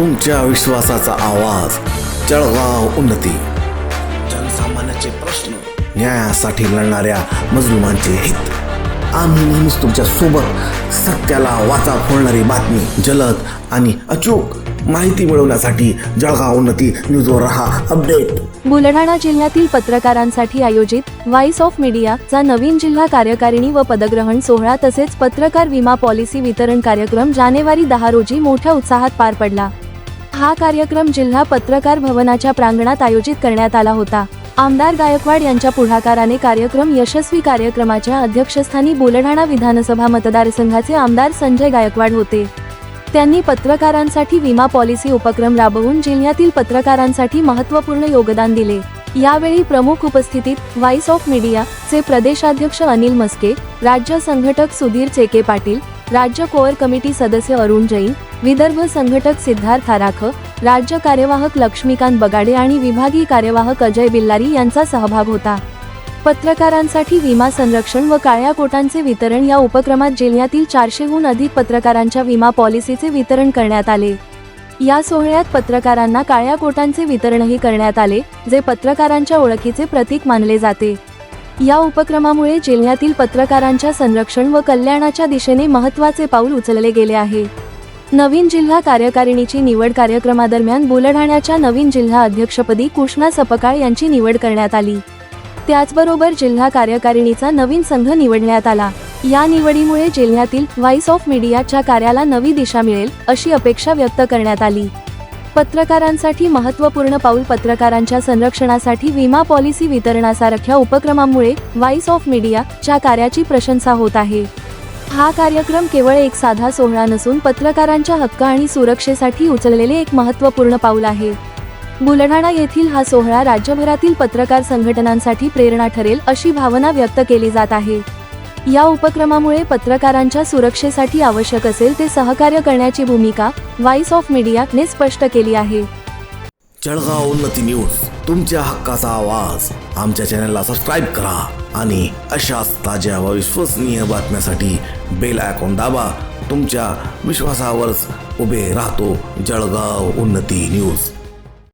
तुमच्या विश्वासाचा आवाज जळगाव उन्नती. जनसामान्याचे प्रश्न न्यायासाठी लढणाऱ्या मजलुमांचे हित. आम्ही नेहमीच तुमच्यासोबत सत्याला वाचा फोडणारी बातमी जलद आणि अचूक माहिती मिळवण्यासाठी जळगाव उन्नती न्यूजवर रहा अपडेट. बुलढाणा जिल्ह्यातील पत्रकारांसाठी आयोजित व्हाईस ऑफ मीडिया चा नवीन जिल्हा कार्यकारिणी व पदग्रहण सोहळा तसेच पत्रकार विमा पॉलिसी वितरण कार्यक्रम जानेवारी दहा रोजी मोठ्या उत्साहात पार पडला. हा कार्यक्रम जिल्हा पत्रकार भवनाच्या प्रांगणात आयोजित करण्यात आला होता. आमदार गायकवाड यांच्या पुढाकाराने कार्यक्रम यशस्वी कार्यक्रमाच्या अध्यक्षस्थानी बुलढाणा विधानसभा मतदारसंघाचे आमदार संजय गायकवाड होते. त्यांनी पत्रकारांसाठी विमा पॉलिसी उपक्रम राबवून जिल्ह्यातील पत्रकारांसाठी महत्त्वपूर्ण योगदान दिले. यावेळी प्रमुख उपस्थितीत व्हाईस ऑफ मीडिया चे प्रदेशाध्यक्ष अनिल मस्के राज्य संघटक सुधीर चेके पाटील राज्य कोअर कमिटी सदस्य अरुण जैन विदर्भ संघटक सिद्धार्थ आराख राज्य कार्यवाहक लक्ष्मीकांत बगाडे आणि विभागीय कार्यवाहक अजय बिल्लारी यांचा सहभाग होता. पत्रकारांसाठी विमा संरक्षण व काळ्या कोटांचे वितरण या उपक्रमात जिल्ह्यातील चारशेहून अधिक पत्रकारांच्या विमा पॉलिसीचे वितरण करण्यात आले. या सोहळ्यात पत्रकारांना काळ्या कोटांचे वितरणही करण्यात आले जे पत्रकारांच्या ओळखीचे प्रतीक मानले जाते. या उपक्रमामुळे जिल्ह्यातील पत्रकारांच्या संरक्षण व कल्याणाच्या दिशेने महत्त्वाचे पाऊल उचलले गेले आहे. नवीन जिल्हा कार्यकारिणीची निवड कार्यक्रमादरम्यान बुलढाण्याच्या नवीन जिल्हा अध्यक्षपदी कृष्णा सपकाळ यांची निवड करण्यात आली. त्याचबरोबर जिल्हा कार्यकारिणीचा नवीन संघ निवडण्यात आला. या निवडीमुळे जिल्ह्यातील व्हाईस ऑफ मीडियाच्या कार्याला नवी दिशा मिळेल अशी अपेक्षा व्यक्त करण्यात आली. पत्रकारांसाठी महत्त्वपूर्ण पाऊल पत्रकारांच्या संरक्षणासाठी विमा पॉलिसी वितरणासारख्या उपक्रमामुळे व्हाईस ऑफ मीडिया च्या कार्याची प्रशंसा होत आहे. हा कार्यक्रम केवळ एक साधा सोहळा नसून पत्रकारांच्या हक्क आणि सुरक्षेसाठी उचललेले एक महत्त्वपूर्ण पाऊल आहे. बुलढाणा येथील हा सोहळा राज्यभरातील पत्रकार संघटनांसाठी प्रेरणा ठरेल अशी भावना व्यक्त केली जात आहे. या उपक्रमामुळे पत्रकारांच्या सुरक्षेसाठी आवश्यक असेल ते सहकार्य करण्याची भूमिका व्हाईस ऑफ मीडियाने स्पष्ट केली आहे. जळगाव उन्नती न्यूज तुमच्या हक्काचा आवाज. आमच्या चॅनलला सबस्क्राईब करा आणि अशाच ताज्या व विश्वसनीय बातम्यासाठी बेल आयकॉन दाबा. तुमच्या विश्वासावरच उभे राहतो जळगाव उन्नती न्यूज.